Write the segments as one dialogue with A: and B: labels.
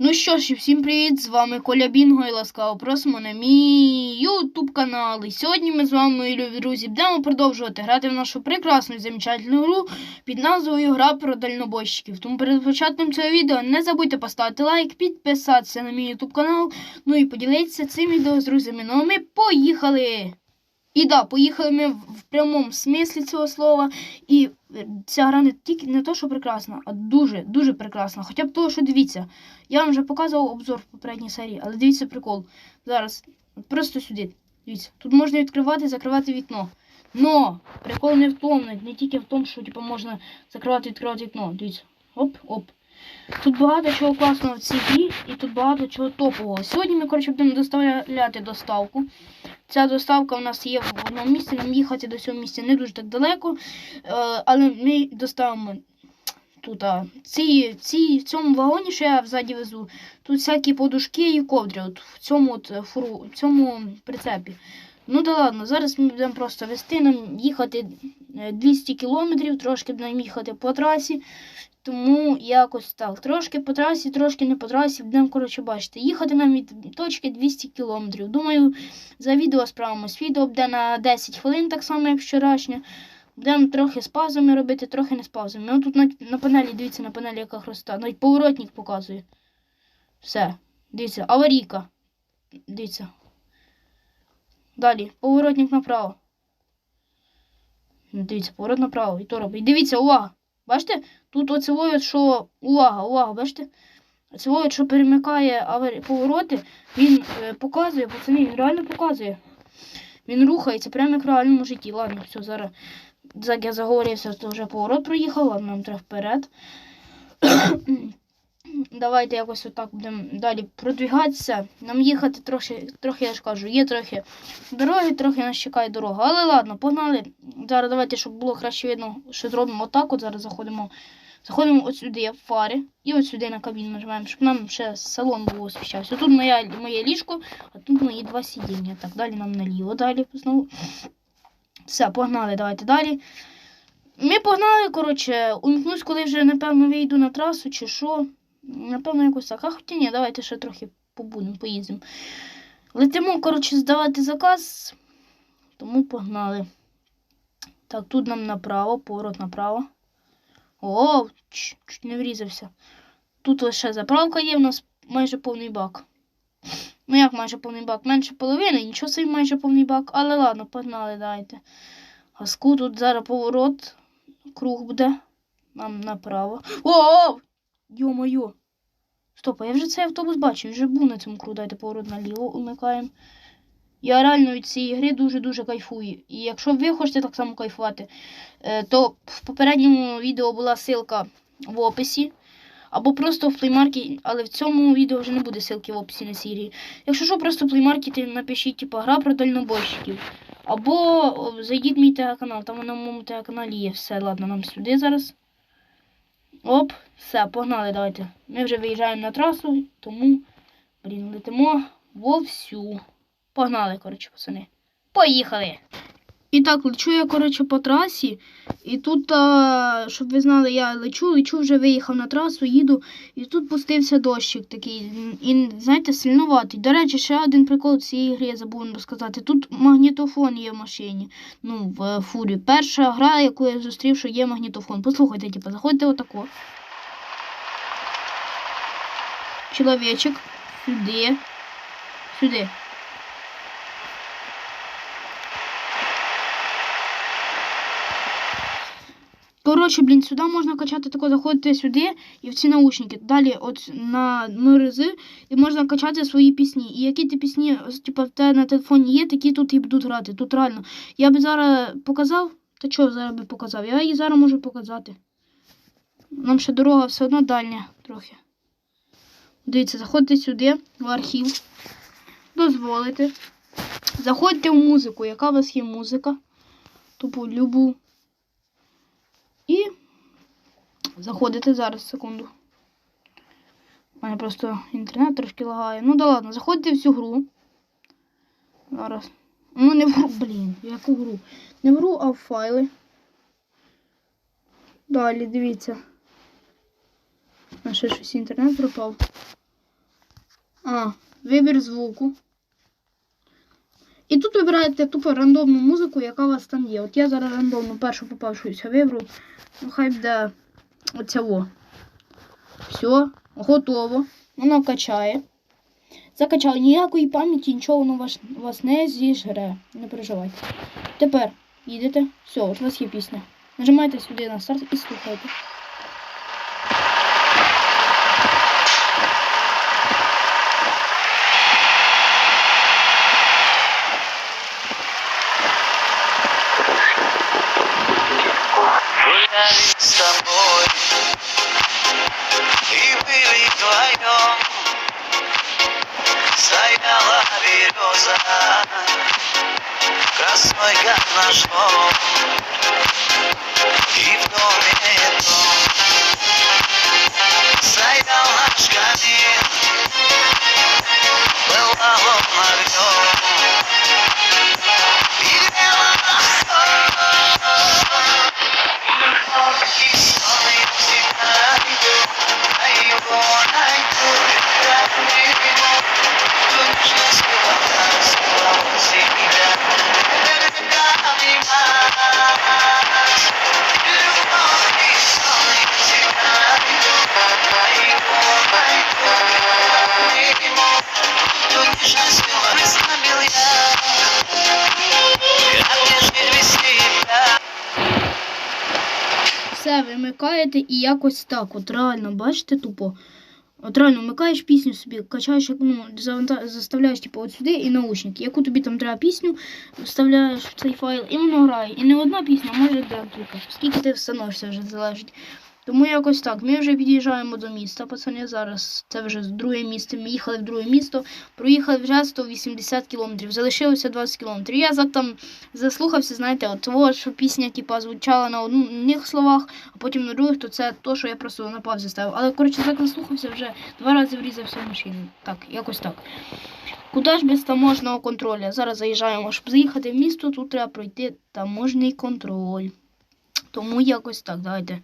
A: Ну що ж, всім привіт! З вами Коля Бінго і ласкаво просимо на мій ютуб канал. І сьогодні ми з вами, мої друзі, будемо продовжувати грати в нашу прекрасну і замечательну гру під назвою Гра про дальнобойщиків. Тому перед початком цього відео не забудьте поставити лайк, підписатися на мій ютуб канал, ну і поділитися цим відео з друзями. Ну а ми поїхали! І да, поїхали ми в прямому смислі цього слова. І ця гра не тільки не то, що прекрасна, а дуже, дуже прекрасна. Хоча б того, що дивіться. Я вам вже показував обзор в попередній серії, але дивіться прикол. Зараз просто сюди. Дивіться, тут можна відкривати і закривати вікно. Но прикол не в тому, не тільки в тому, що типу, можна закривати і відкривати вікно. Дивіться. Оп, оп. Тут багато чого класного в цій грі, і тут багато чого топового. Сьогодні ми, коротше, будемо доставляти доставку. Ця доставка у нас є в одному місці, нам їхати до цього місця не дуже так далеко. Е, але ми доставимо тут а, ці, ці, в цьому вагоні, що я взаді везу, тут всякі подушки і ковдри от, в цьому от, е, фуру, в цьому прицепі. Ну да ладно, зараз ми будемо просто вести, нам їхати 200 кілометрів, трошки будемо їхати по трасі. Тому якось так. Трошки по трасі, трошки не по трасі. Будемо, коротше, бачити. Їхати нам від точки 200 кілометрів. Думаю, за відео справимось. Відео буде на 10 хвилин, так само, як вчорашнє. Будемо трохи з паузами робити, трохи не з паузами. Ну тут на, на панелі, дивіться, на панелі яка хроста. Навіть поворотник показує. Все. Дивіться, аварійка. Дивіться. Далі, поворотник направо. Дивіться, поворот направо. І то робить. І дивіться, увага! Бачите? Тут оцевою, що. Увага, увага, бачите? Оцевою, що перемикає повороти, він е, показує, пацани, він реально показує. Він рухається прямо як в реальному житті. Ладно, все, зараз. Так я заговорився, то вже поворот проїхав, ладно, нам треба вперед. Давайте якось отак будемо далі продвігатися. Нам їхати трохи, трохи, я ж кажу, є трохи дороги, трохи нас чекає дорога. Але ладно, погнали. Зараз давайте, щоб було краще видно, що зробимо отак. От зараз заходимо. Заходимо от сюди в фари і от сюди на кабіну нажимаємо, щоб нам ще салон був освіщався. Тут моя, моє ліжко, а тут мої два сидіння. Так, далі нам наліво, далі знову. Все, погнали, давайте далі. Ми погнали, коротше, умкнусь, коли вже, напевно, вийду на трасу чи що. Напевно, якось так. А хоча ні, давайте ще трохи побудемо, поїздимо. Летимо, коротше, здавати заказ, тому погнали. Так, тут нам направо, поворот направо. О, чуть, не врізався. Тут лише заправка є, в нас майже повний бак. Ну як майже повний бак? Менше половини, нічого собі майже повний бак. Але ладно, погнали, дайте. Газку тут зараз поворот. Круг буде. Нам направо. О! Йо-моє! Стоп, а я вже цей автобус бачу, вже був на цьому кругу. Дайте поворот наліво умикаємо. Я реально від цієї гри дуже-дуже кайфую. І якщо ви хочете так само кайфувати, е, то в попередньому відео була ссылка в описі. Або просто в плеймаркеті, але в цьому відео вже не буде ссылки в описі на серії. Якщо що, просто в плеймаркеті напишіть, типу, гра про дальнобойщиків. Або зайдіть в мій телеканал, там на моєму телеканалі є все. Ладно, нам сюди зараз. Оп, все, погнали, давайте. Ми вже виїжджаємо на трасу, тому, блін, летимо вовсю. Погнали, коротше, пацани. Поїхали! І так, лечу я, коротше, по трасі. І тут, а, щоб ви знали, я лечу, лечу, вже виїхав на трасу, їду. І тут пустився дощик такий. І, знаєте, сильноватий. До речі, ще один прикол цієї гри я забув розказати. Тут магнітофон є в машині. Ну, в е, фурі. Перша гра, яку я зустрів, що є магнітофон. Послухайте, типу, заходьте отако. Чоловічок. Сюди. Сюди. Коротше, блін, сюди можна качати тако, заходити сюди і в ці наушники. Далі от на МРЗ і можна качати свої пісні. І які ти пісні, типу, тебе на телефоні є, такі тут і будуть грати. Тут реально. Я би зараз показав. Та чого зараз би показав? Я її зараз можу показати. Нам ще дорога все одно дальня трохи. Дивіться, заходьте сюди, в архів. Дозволите. Заходьте в музику. Яка у вас є музика? Тупо любу. І заходите зараз, секунду. У мене просто інтернет трошки лагає. Ну да ладно, заходьте в цю гру. Зараз. Ну не в гру, блін, яку гру? Не в гру, а в файли. Далі, дивіться. А ще щось інтернет пропав. А, вибір звуку. І тут вибираєте тупо рандомну музику, яка у вас там є. От я зараз рандомну першу попавшуюся виберу. Ну, хай буде оця во. Все, готово. Воно качає. Закачало ніякої пам'яті, нічого воно вас, вас не зіжре. Не переживайте. Тепер їдете. Все, от у вас є пісня. Нажимаєте сюди на старт і слухайте.
B: С тобой И были вдвоем Стояла береза Красной как наш дом И в доме дом Стоял наш камин
A: Все вимикаєте і якось так. От реально, бачите, тупо. От реально вмикаєш пісню собі, качаєш, ну, заставляєш типу, от сюди і наушники. Яку тобі там треба пісню, вставляєш в цей файл, і воно грає. І не одна пісня, а може декілька. Скільки ти встановишся вже залежить. Тому якось так. Ми вже під'їжджаємо до міста, пацани. Зараз це вже друге місто. Ми їхали в друге місто, проїхали вже 180 кілометрів, залишилося 20 кілометрів. Я там заслухався, знаєте, от того, що пісня типа, звучала на одних словах, а потім на других, то це то, що я просто на паузі ставив. Але коротше, так заслухався вже два рази врізався в машину. Так, якось так. Куди ж без таможного контролю? Зараз заїжджаємо. Щоб заїхати в місто, тут треба пройти таможний контроль. Тому якось так, давайте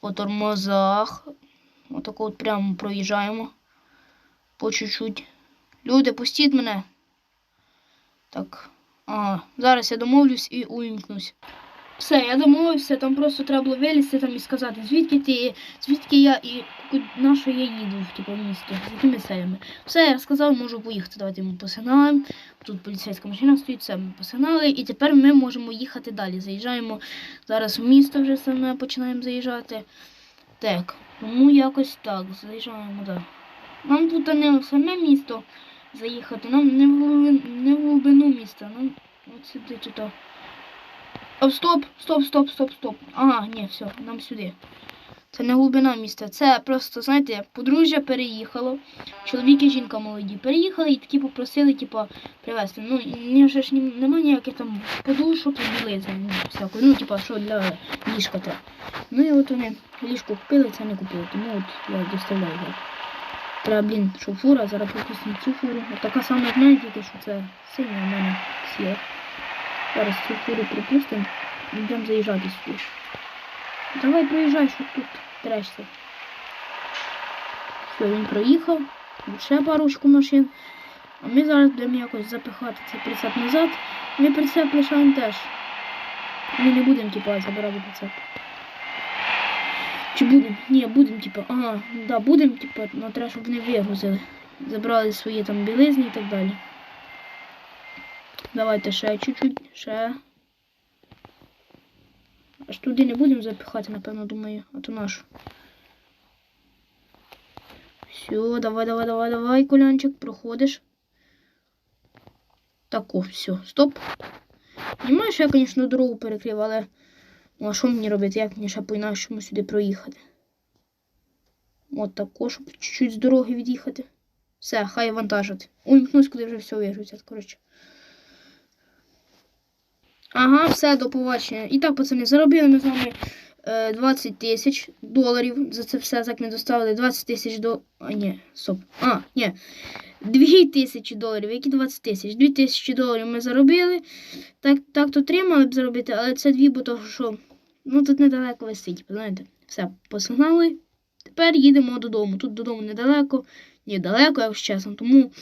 A: по тормозах. Отако от прямо проїжджаємо. По чуть-чуть. Люди, пустіть мене. Так. Ага, зараз я домовлюсь і увімкнусь. Все, я домовився, там просто треба було вилізти там і сказати, звідки ти, звідки я і на що я їду типу, в місто, з якими селями. Все, я сказав, можу поїхати. Давайте ми посигналимо. Тут поліцейська машина стоїть, все, ми посигнали. І тепер ми можемо їхати далі. Заїжджаємо зараз в місто вже саме починаємо заїжджати. Так, тому якось так, заїжджаємо, так. Нам тут не саме місто заїхати, нам не в глибину, міста, нам от сюди тут. О, стоп, стоп, стоп, стоп, стоп. Ага, ні, все, нам сюди. Це не глибина міста. Це просто, знаєте, подружжя переїхало. Чоловік і жінка молоді. Переїхали і такі попросили, типу, привезти. Ну, ні, вже ж ні, немає ніяких там подушок і білизни, ну, всякої. Ну, типу, що для ліжка треба. Ну і от вони ліжко купили, це не купили. Тому от я доставляю. його. Треба, блін, що фура, зараз пропустимо цю фуру. От така сама, тільки що це синя в мене сіла. Зараз фуру і будемо заїжджати сюди. Давай проїжджай, що тут трешся. Все, він проїхав. Ще парочку машин. А ми зараз будемо якось запихати цей прицеп назад. Ми прицеп лишаємо теж. Ми не будемо, типа, забирати прицеп. Чи будемо? Ні, будемо, типа, ага, да, будемо, типа, ну треба, щоб вони вигрузили. Забрали свої там білизні і так далі. Давайте ще чуть-чуть, ще. Аж туди не будемо запихати, напевно, думаю, а то нашу. Все, давай, давай, давай, давай, Колянчик, проходиш. Так, о, все, стоп. Понимаєш, що я, звісно, дорогу перекрив, але. Ну, а що мені робити? Як мені ще по-інакшому сюди проїхати? От тако, щоб чуть-чуть з дороги від'їхати. Все, хай вантажить. Умкнусь, куди вже все вижуться, коротше. Ага, все, до побачення. І так, пацани, заробили ми з вами е, 20 тисяч доларів. За це все так не доставили. 20 тисяч до. А, ні, стоп. А, ні. 2 тисячі доларів. Які 20 тисяч? 2 тисячі доларів ми заробили. Так, так то 3 мали б заробити, але це 2, бо того, що. Ну тут недалеко висить, знаєте. Все, посигнали. тепер їдемо додому. Тут додому недалеко, ні, далеко, якщо чесно. Тому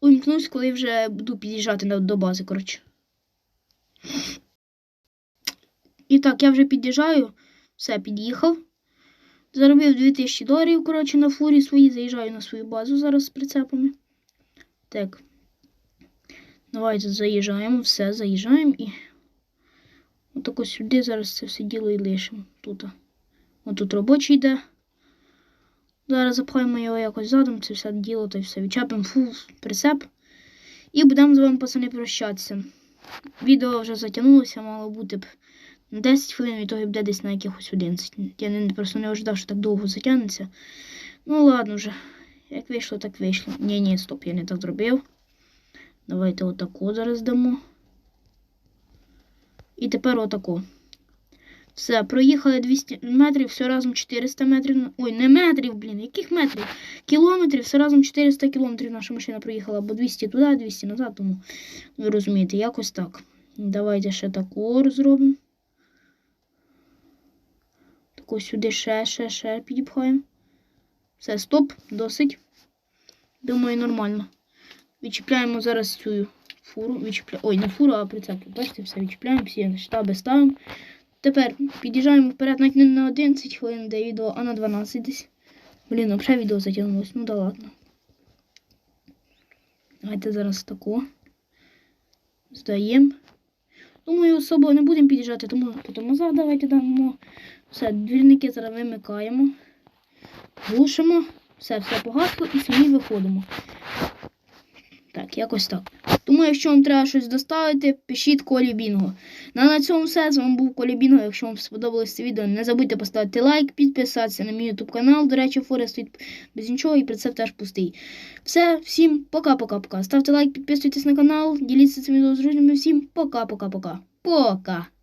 A: увімкнусь, коли вже буду під'їжджати до бази, коротше. І так, я вже під'їжджаю, все, під'їхав. Заробив 2000 доларів, коротше, на фурі свої, заїжджаю на свою базу зараз з прицепами. Так. Давайте заїжджаємо, все, заїжджаємо і отако сюди зараз це все діло і лишимо. Тут. Отут робочий йде. Зараз запхаємо його якось задом, це все діло, та все. Відчепимо фул прицеп. І будемо з вами, пацани, прощатися. Відео вже затягнулося, мало бути б 10 хвилин, і того буде десь на якихось 11. Я просто не ожидав, що так довго затягнеться. Ну ладно вже. Як вийшло, так вийшло. Ні, ні, стоп, я не так зробив. Давайте отако зараз дамо. І тепер отако. Все, проїхали 200 метрів, все разом 400 метрів. Ой, не метрів, блін, яких метрів? Кілометрів, все разом 400 кілометрів наша машина проїхала, бо 200 туди, 200 назад, тому ви розумієте, якось так. Давайте ще таку зробимо. Таку сюди ще, ще, ще підіпхаємо. Все, стоп, досить. Думаю, нормально. Відчіпляємо зараз цю фуру. Відчіпля... Ой, не фуру, а прицеп. Бачите, все відчіпляємо, всі штаби ставимо. Тепер під'їжджаємо вперед, навіть не на 11 хвилин, де відео, а на 12 десь. Блін, взагалі відео затягнулось. Ну да ладно. Давайте зараз таку. Здаємо. Думаю, особо не будемо під'їжджати, тому потім назад давайте дамо. Все, двірники зараз вимикаємо. Глушимо. Все, все погасло і самі виходимо. Так, якось так. Тому, якщо вам треба щось доставити, пишіть Колі Бінго. Ну, а на цьому все. З вами був Колі Бінго. Якщо вам сподобалось це відео, не забудьте поставити лайк, підписатися на мій YouTube канал. До речі, Форест від без нічого і прицеп теж пустий. Все, всім пока-пока-пока. Ставте лайк, підписуйтесь на канал, діліться цим відео з друзями. Всім пока-пока-пока. Пока!